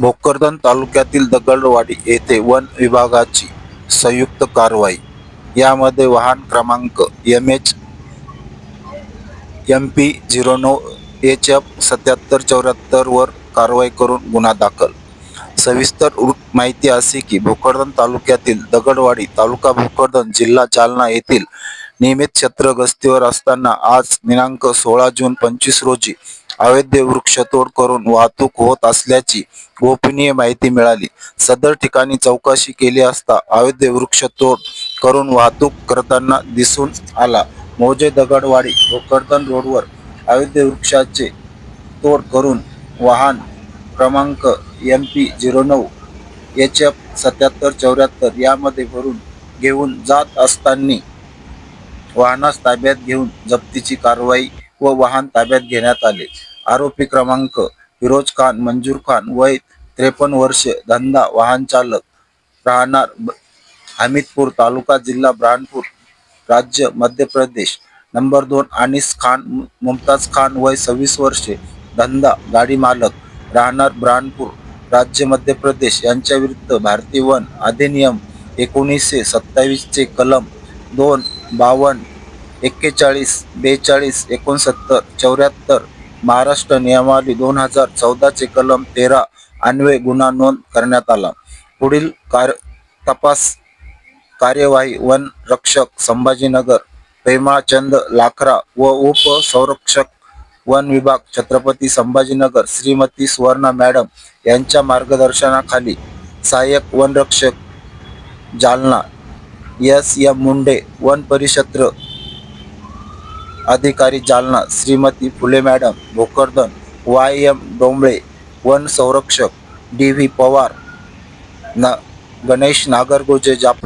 भोकरदन तालुक्यातील दगडवाडी येथे वन विभागाची संयुक्त कारवाई. यामध्ये वाहन क्रमांक M H M P zero नऊ एच एफ सत्याहत्तर चौऱ्याहत्तर वर कारवाई करून गुन्हा दाखल. सविस्तर माहिती अशी की भोकरदन तालुक्यातील दगडवाडी तालुका भोकरदन जिल्हा जालना येथील नियमित क्षेत्र गस्तीवर असताना आज दिनांक सोळा जून पंचवीस रोजी अवैध वृक्षतोड करून वाहतूक होत असल्याची गोपनीय माहिती मिळाली. सदर ठिकाणी चौकशी केली असता अवैध वृक्षतोड करून वाहतूक करताना दिसून आला. मौजे दगडवाडी भोकरदन रोडवर अवैध वृक्षाचे तोड करून वाहन क्रमांक एम पी झिरो नऊ एच एफ सत्याहत्तर चौऱ्याहत्तर यामध्ये भरून घेऊन जात असताना वाहनास ताब्यात घेऊन जप्तीची कारवाई व वाहन ताब्यात घेण्यात आले. आरोपी क्रमांक फिरोज खान मंजूर खान वय त्रेपन्न वर्षे धंदा वाहन चालक राहणार ब- हमीदपूर तालुका जिल्हा बुरहानपूर राज्य मध्य प्रदेश. नंबर दोन अनिस खान मु- मुमताज खान वय सव्वीस वर्षे धंदा गाडी मालक राहणार बुरहानपूर राज्य मध्य प्रदेश. यांच्या विरुद्ध भारतीय वन अधिनियम एकोणीसशे सत्तावीसचे कलम दोन बावन्न एक्केचाळीस बेचाळीस एकोणसत्तर चौऱ्याहत्तर महाराष्ट्र नियमावली दोन हजार चौदाचे कलम तेरा अन्वये गुन्हा नोंद करण्यात आला. पुढील कार तपास कार्यवाही वन रक्षक संभाजीनगर पेमाचंद लाखरा व उप संरक्षक वन विभाग छत्रपती संभाजीनगर श्रीमती सुवर्णा मॅडम यांच्या मार्गदर्शनाखाली सहाय्यक वनरक्षक जालना एस एम मुंडे वन परिक्षेत्र अधिकारी Jalna Shrimati Phule madam Bhokardan Y M Dombale one संरक्षक डी व्ही पवार न गणेश नागरगोजे जाप